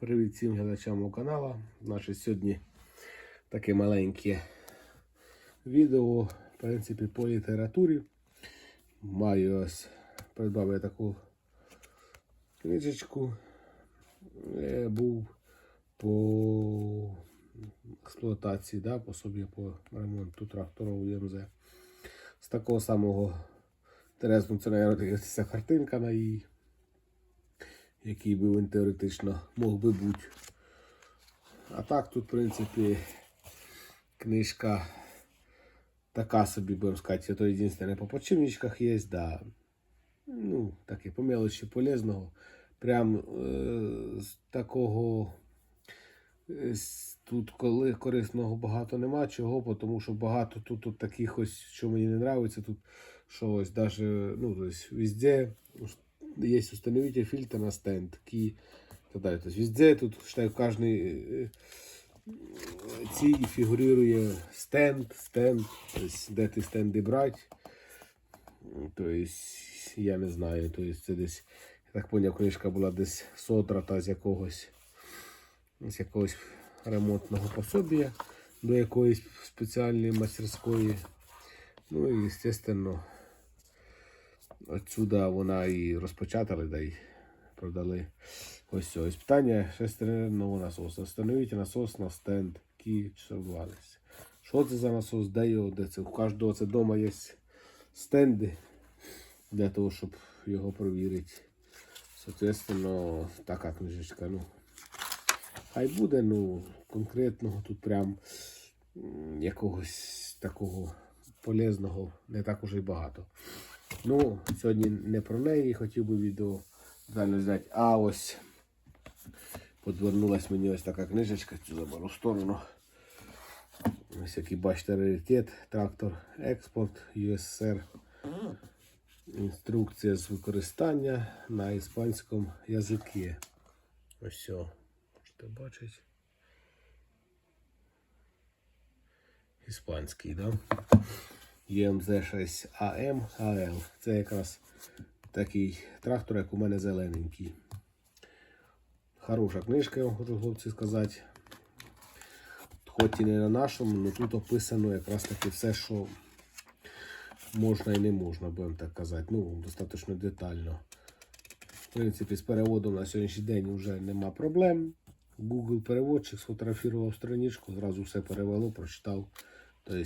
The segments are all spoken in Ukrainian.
Привіт всім глядачам мого каналу. Наше сьогодні таке маленьке відео, в принципі, по літературі. Маю ось придбав я таку книжечку. Я був по експлуатації, да, по собі по ремонту трактора у ЄМЗ. З такого самого Терезну це народилася картинка на її який би він теоретично мог би бути. А так тут, в принципі, книжка така собі, будемо сказати, то єдине по почивничках є, да. Ну, таке по мелочі полезного. Прям е, з такого е, тут коли корисного багато нема чого, тому що багато тут, тут таких ось, що мені не подобається, тут що ось даже, ну, то есть, везде есть установитель фильтра на стенд, ки и так далее. То есть везде тут, считаю, в каждой э, фігурує стенд, стенд, то есть, де ти стенди брати. То есть, я не знаю, то есть, це десь, я так поняв, книжка була десь сотрата з якогось, з якогось ремонтного пособія до якоїсь спеціальної мастерської. Ну і, звісно, Отсюда вона і розпочатали, да й продали. Ось ось питання шестеренного насосу. Встановіть насос на стенд, який часувалися. Що це за насос? Де його? Де це? У кожного це вдома є стенди для того, щоб його перевірити. Соответственно, така книжечка. Ну, хай буде, ну, конкретного тут прям якогось такого полезного не так уже й багато. Ну, сьогодні не про неї хотів би відео детально зняти. А ось подвернулась мені ось така книжечка, цю заберу в сторону. Ось який бачите раритет, трактор експорт USSR. Інструкція з використання на іспанському язикі. Ось все. Можете бачити. Іспанський, да? ЄМЗ6 АМ АЛ. Це якраз такий трактор, як у мене зелененький. Хороша книжка, я хочу хлопці сказати. Хоч і не на нашому, але тут описано якраз таки все, що можна і не можна, будемо так казати. Ну, достатньо детально. В принципі, з переводом на сьогоднішній день вже нема проблем. Google переводчик сфотографував страничку, зразу все перевело, прочитав. Тобто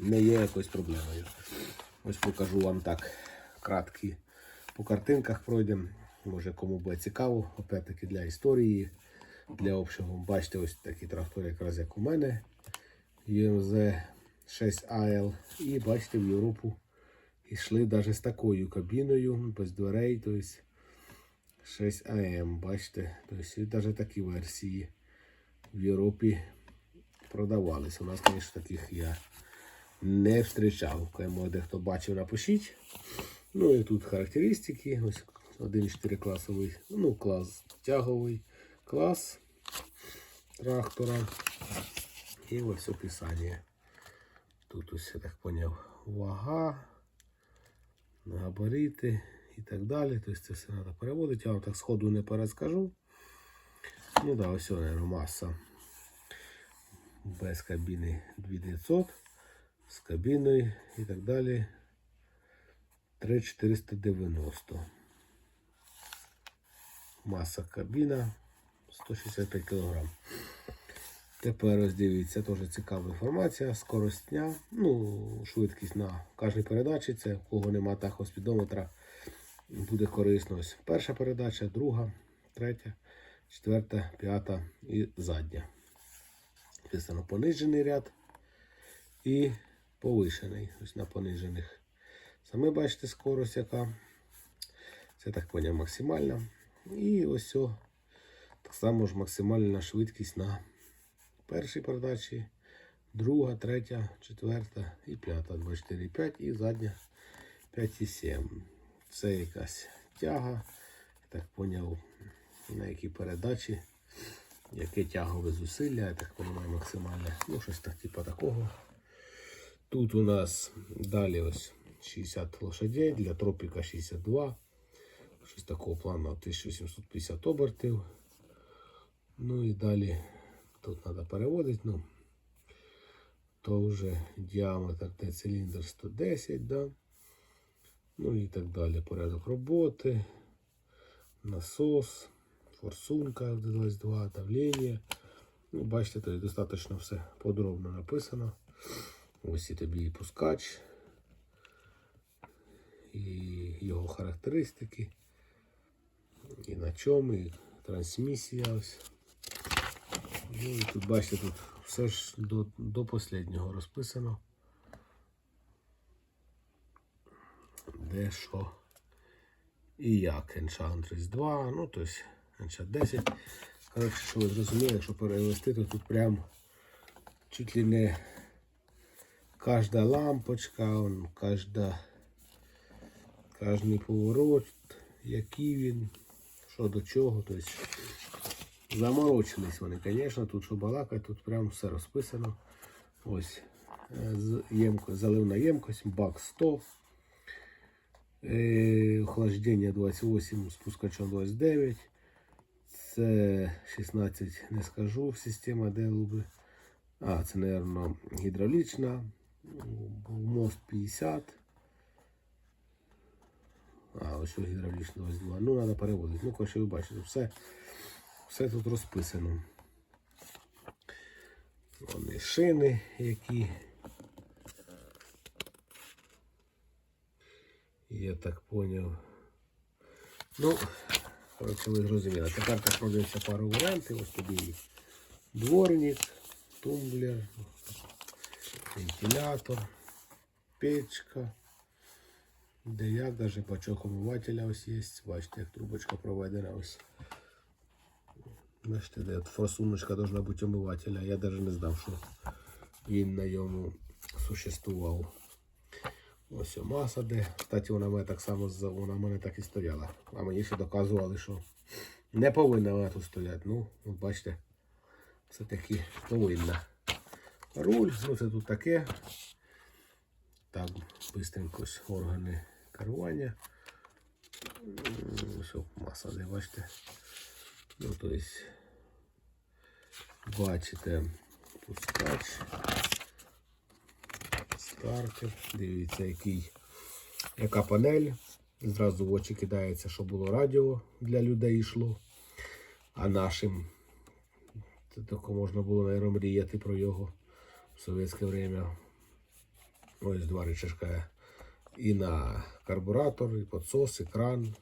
не є якоюсь проблемою. Ось покажу вам так краткі по картинках пройдемо. Може кому буде цікаво, опять-таки для історії, для общого. Бачите, ось такий трактор, якраз як у мене. UMZ 6AL. І бачите, в Європу йшли навіть з такою кабіною, без дверей, тобто 6AM. Бачите, тобто навіть такі версії в Європі продавались. У нас, звісно, таких я не зустрічав. Кому дехто бачив, напишіть. Ну і тут характеристики. Ось 1.4 класовий, ну, клас тяговий клас трактора. І ось описання. Тут ось, я так поняв, вага, габарити і так далі. Тобто це все треба переводити. Я вам так сходу не перескажу. Ну да, ось, наверное, маса без кабіни 2900 з кабіною і так далі. 3490. Маса кабіна 165 кг. Тепер ось дивіться, теж цікава інформація. Скорость дня, ну, швидкість на кожній передачі. Це у кого нема тахоспідометра, буде корисно. Ось перша передача, друга, третя, четверта, п'ята і задня. Написано понижений ряд і повишений. Ось на понижених. Саме бачите скорость, яка. Це так поняв максимальна. І ось о, так само ж максимальна швидкість на першій передачі, друга, третя, четверта і п'ята. 24,5 і задня 5,7. Це якась тяга. Я так поняв, на якій передачі. Яке тягове зусилля, я так розумію, максимальне. Ну, щось так, типу такого. Тут у нас далі ось 60 лошадей, для тропіка 62. Щось такого плану 1850 обертів. Ну і далі тут треба переводити. Ну, то вже діаметр де циліндр 110, да? ну і так далі. Порядок роботи, насос, форсунка FD22, давлення. Ну, бачите, тут достатньо все подробно написано. Ось і тобі і пускач, і його характеристики, і на чому, і трансмісія ось. Ну і тут бачите, тут все ж до, до останнього розписано. Де що і як. Enchant 32, ну тобто Enchant 10. Коротше, що ви зрозуміли, якщо перевести, то тут прям чуть ли не кожна лампочка, он, кожна, кожний поворот, який він, що до чого. Тобто заморочились вони, звісно, тут що балакать, тут прям все розписано. Ось е, ємко, заливна ємкость, бак 100. Е, охлаждення 28, спускачом 29. Це 16, не скажу, система делуби. А, це, мабуть, гідравлічна. Мост 50. А, ось гідравлічна 22. Ну, треба переводити. Ну, коротше, ви бачите, все, все тут розписано. Вони шини, які. Я так поняв. Ну, коротше, ви зрозуміли. Тепер так пару варіантів. Ось тобі дворник, тумблер, вентилятор, печка. Де як, даже бачок омивателя ось є. Бачите, як трубочка проведена ось. Бачите, де форсуночка должна бути омивателя. Я навіть не знав, що він на ньому существував. Ось маса де. Кстати, вона мене так само вона мене так і стояла. А мені ще доказували, що не повинна вона тут стояти. Ну, от бачите, все-таки повинна. Руль, ну це тут таке. Там ось органи керування. Ось маса де, бачите. Ну, то есть, бачите, пускач, стартер, дивіться, який, яка панель. Зразу в очі кидається, що було радіо для людей йшло. А нашим тільки можна було, наверное, мріяти про його в совєтське время. Ось два рычажка. І на карбуратор, і підсос, і кран,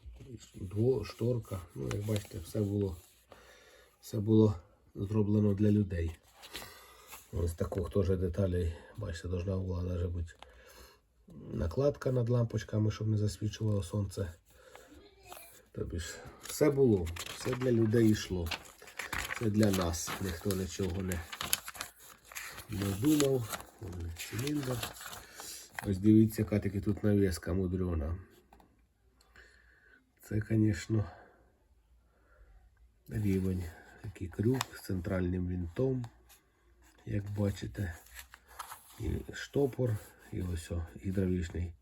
і дво- шторка. Ну, як бачите, все було, все було зроблено для людей. Ось таких теж деталей, бачите, должна була навіть бути накладка над лампочками, щоб не засвічувало сонце. Тобі ж все було, все для людей йшло. Це для нас. Ніхто нічого не, не думав. Вон Циліндр. Ось дивіться, яка таки тут навіска мудрена. Це, звісно, рівень. Такий крюк з центральним вінтом, як бачите. І штопор, і ось гідравлічний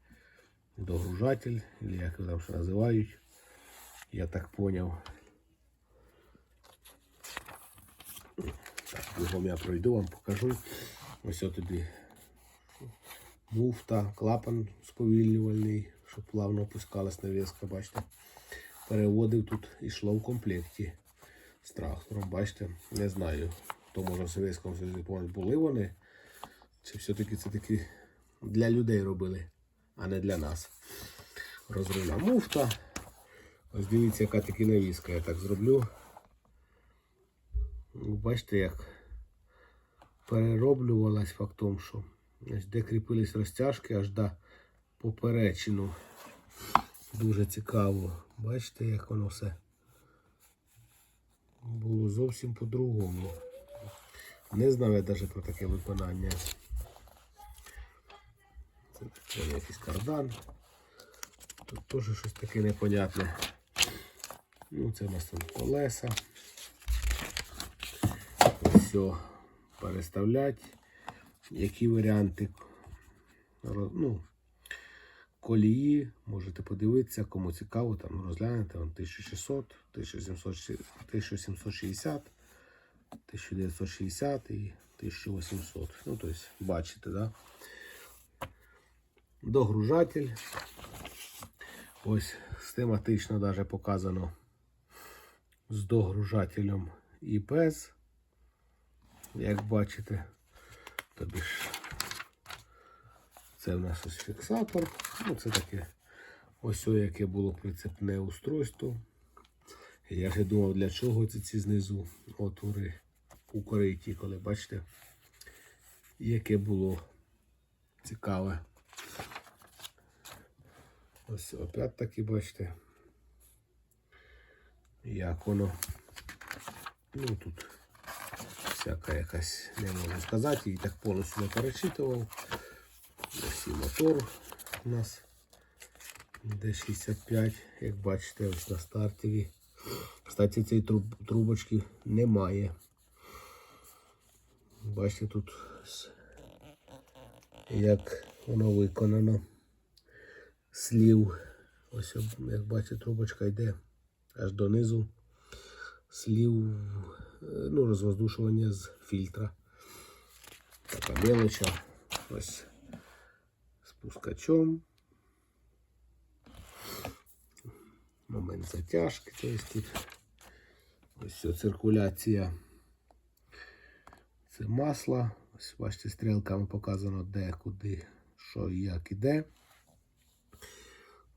догружатель, або як його там ще називають. Я так поняв. Так, я пройду, вам покажу. Ось тобі муфта, клапан сповільнювальний, щоб плавно опускалась навіска, бачите. Переводив тут ішло в комплекті з трактором. Бачите, не знаю, хто може в Совєтському Союзі були вони. Чи все-таки це таки для людей робили, а не для нас. Розривна муфта. Ось дивіться, яка таки навіска. Я так зроблю. Ну, Бачите, як перероблювалась фактом, що де кріпились розтяжки аж до поперечину. Дуже цікаво. Бачите, як воно все було зовсім по-другому. Не знав я навіть про таке виконання. Це такий якийсь кардан. Тут теж щось таке непонятне. Ну, це у нас там колеса. Все переставляти. Які варіанти ну, колії. Можете подивитися, кому цікаво, там розглянете. 1600, 1760, 1960 і 1800. Ну, тобто, бачите, да? Догружатель. Ось схематично даже показано з догружателем і без. Як бачите, тобі ж це в нас ось фіксатор. Ну, це таке ось о, яке було прицепне устройство. Я вже думав, для чого це ці знизу отвори у коли бачите, яке було цікаве. Ось опять таки бачите, як воно. Ну тут всяка якась, не можу сказати, її так повністю не перечитував. Ось і мотор у нас D65, як бачите, ось на стартові. Кстати, цієї труб, трубочки немає. Бачите, тут як воно виконано. Слів. Ось, як бачите, трубочка йде аж донизу. Слів, ну, розвоздушування з фільтра. Така мелоча. Ось спускачом. Момент затяжки, тобто ось все, циркуляція. Це масло. Ось бачите, стрілками показано де, куди, що і як іде.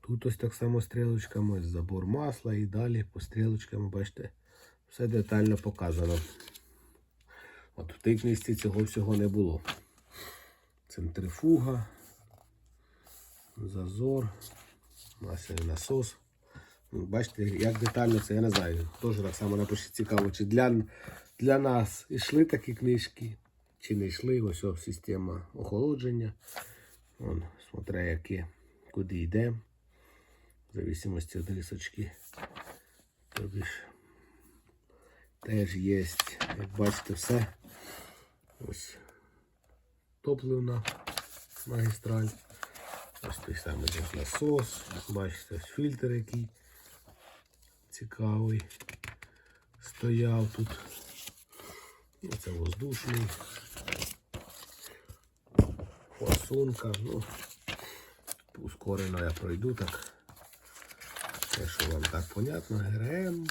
Тут ось так само стрілочками, забор масла і далі по стрілочками, бачите, все детально показано. От в тій книжці цього всього не було. Центрифуга, зазор, масляний насос. Ну, Бачите, як детально це, я не знаю. Теж так само напишіть цікаво, чи для, для нас йшли такі книжки, чи не йшли. Ось о, система охолодження. Вон, смотря яке, куди йде. В зависимості від рисочки. Тобі теж є, як бачите, все. Ось топливна магістраль. Ось той самий насос. Бачите, фільтр який цікавий. Стояв тут. Оце воздушний. Форсунка. Ну, ускорено я пройду так. Те, що вам так понятно, ГРМ.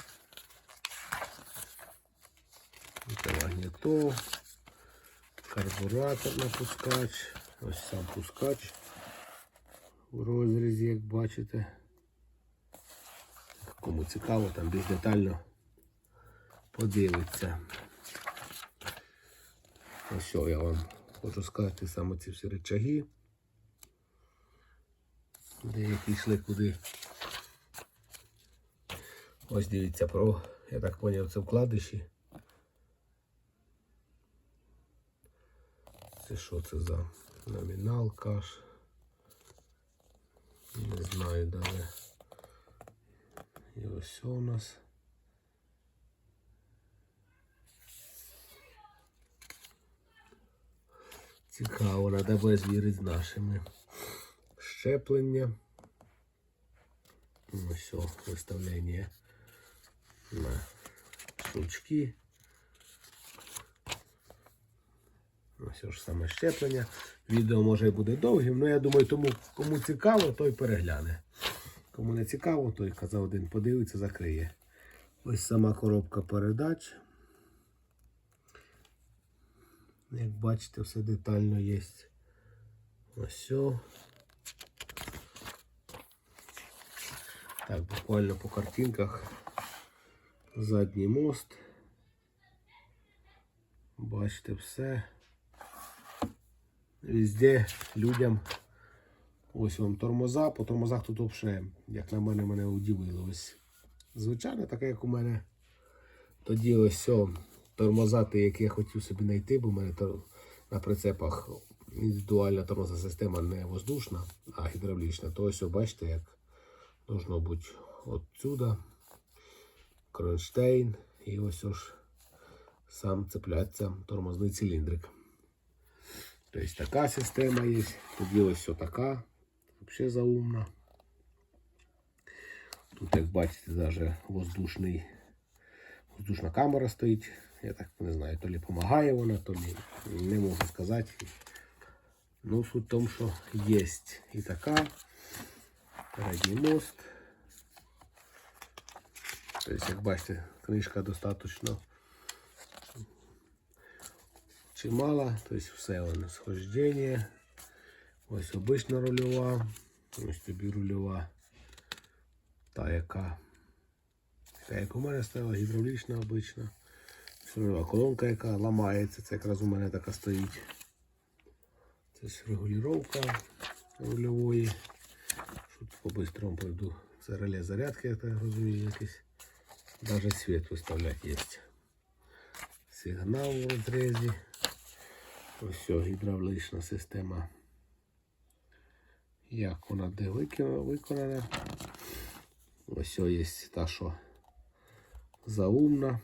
Це магнітол. Карбуратор на пускач. Ось сам пускач у розрізі, як бачите. Кому цікаво, там більш детально подивиться. Ось що я вам хочу сказати, саме ці всі речаги. Деякі йшли куди. Ось дивіться про, я так зрозумів, це вкладиші. Це що це за номінал каш? Не знаю далі. І ось у нас. Цікаво, треба звірити з нашими. Щеплення. Ось виставлення на штучки. Ось ж саме щеплення. Відео може буде довгим, але я думаю, тому кому цікаво, той перегляне. Кому не цікаво, той казав один подивиться, закриє. Ось сама коробка передач. Як бачите, все детально є. Ось. Так, буквально по картинках. Задній мост. Бачите все. Везде людям. Ось вам тормоза. По тормозах тут взагалі, як на мене, мене удивило. Ось. Звичайно, таке, як у мене. Тоді ось все, тормоза, ті, які я хотів собі знайти, бо в мене на прицепах індивідуальна тормозна система не воздушна, а гідравлічна. То ось, бачите, як должно бути отсюда. Кронштейн і ось ось сам цепляться тормозний циліндрик. Тобто така система є, тоді ось така. взагалі заумна. Тут, як бачите, навіть воздушна камера стоїть. Я так не знаю, то лі допомагає вона, то лі не можу сказати. Ну, суть в тому, що є і така. Передній мост. Тобто, як бачите, книжка достатньо чимала, тобто все воно схождення. Ось обична рульова. Ось тобі рульова. Та яка. Та як у мене стояла гідравлічна обична. Рульова колонка, яка ламається, це якраз у мене така стоїть. Це регулювання рульової. Що тут по-бистрому пройду. Це реле зарядки, я так розумію, якийсь. Даже світ виставляти є. Сигнал в розрізі. Ось гідравлічна система. Як вона де виконана-. Ось є та, що заумна.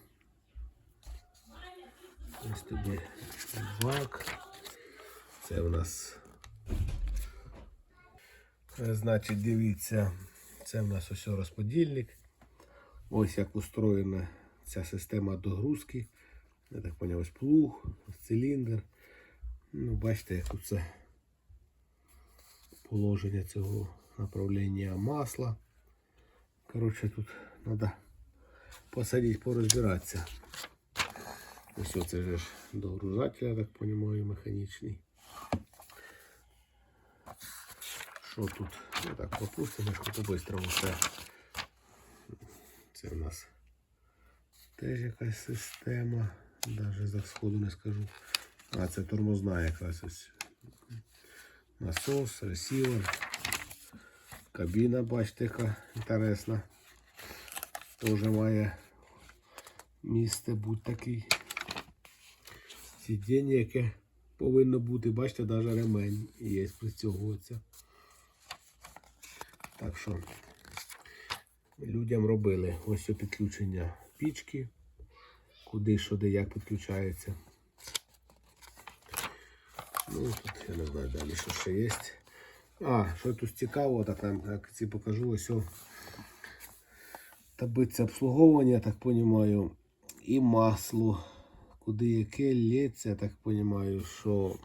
Ось тобі бак. Це у нас. Е, Значить, дивіться, це в нас ось розподільник. Ось як устроєна ця система догрузки. Я так поняв, ось плуг, циліндр. Ну, бачите, як тут це положення цього направлення масла. Коротше, тут треба посадити, порозбиратися. Ось оце ж догрузатель, я так розумію, механічний. Що тут? Ну так, пропустимо, що по-бистрому все. Це в нас теж якась система. Навіть за сходу не скажу. А, це тормозна якраз ось. Насос, ресівер. Кабіна, бачите, яка інтересна. Теж має місце бути такий. Сидіння, яке повинно бути, бачите, навіть ремень є, пристягується. Так що людям робили ось підключення пічки, куди, що, де, як підключається. Ну, тут я не знаю далі, що ще є. А, що тут цікаво, так там, як ці покажу, ось о, таблиця обслуговування, я так розумію, і масло, куди яке лється, я так розумію, що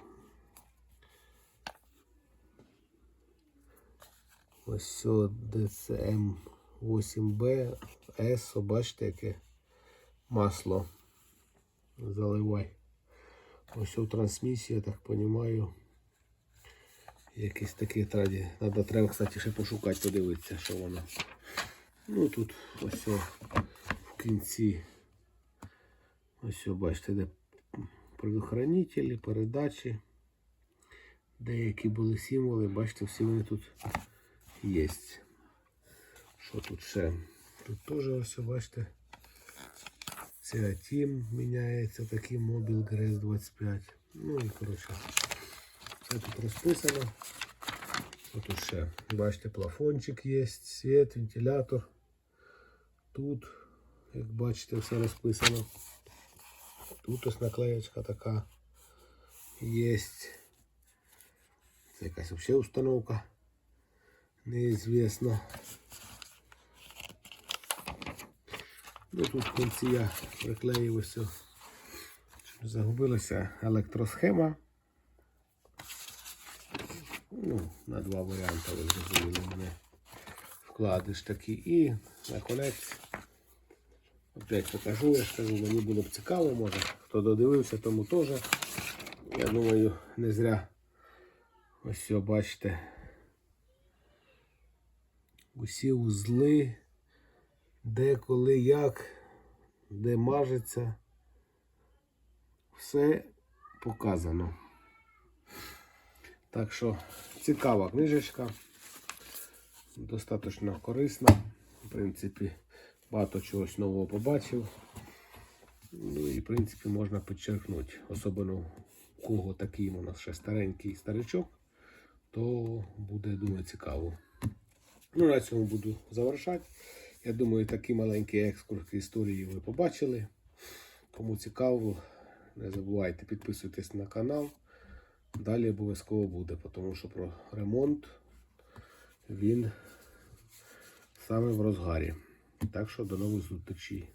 ось о, DCM 8B, ESO, бачите, яке масло заливай. Ось у трансмісії, я так розумію. Якийсь такий траді. Надо треба, кстати, ще пошукати, подивитися, що воно. Ну тут ось о, в кінці. Ось о, бачите, де предохранителі, передачі. Деякі були символи, бачите, всі вони тут є. Що тут ще? Тут теж ось, бачите. Це Тім міняється такий мобіл GRS 25. Ну і коротше. Все тут розписано. Тут ще, бачите, плафончик є, світ, вентилятор. Тут, як бачите, все розписано. Тут ось наклеєчка така є. Це якась взагалі установка. Неізвісна. Ну тут в кінці я приклеїв ось. Загубилася електросхема. Ну, на два варіанти ви зрозуміли мене вкладиш такі. І на конець опять покажу, я скажу, мені було б цікаво, може. Хто додивився, тому теж. Я думаю, не зря ось все, бачите. Усі узли, де, коли, як, де мажеться. Все показано. Так що цікава книжечка, достатньо корисна. В принципі, багато чогось нового побачив. Ну і в принципі можна підчеркнути, особливо у кого такий у нас ще старенький старичок, то буде думаю цікаво. Ну, на цьому буду завершати. Я думаю, такий маленький екскурс історії ви побачили. Кому цікаво, не забувайте підписуйтесь на канал. Далі обов'язково буде, тому що про ремонт він саме в розгарі. Так що до нових зустрічей.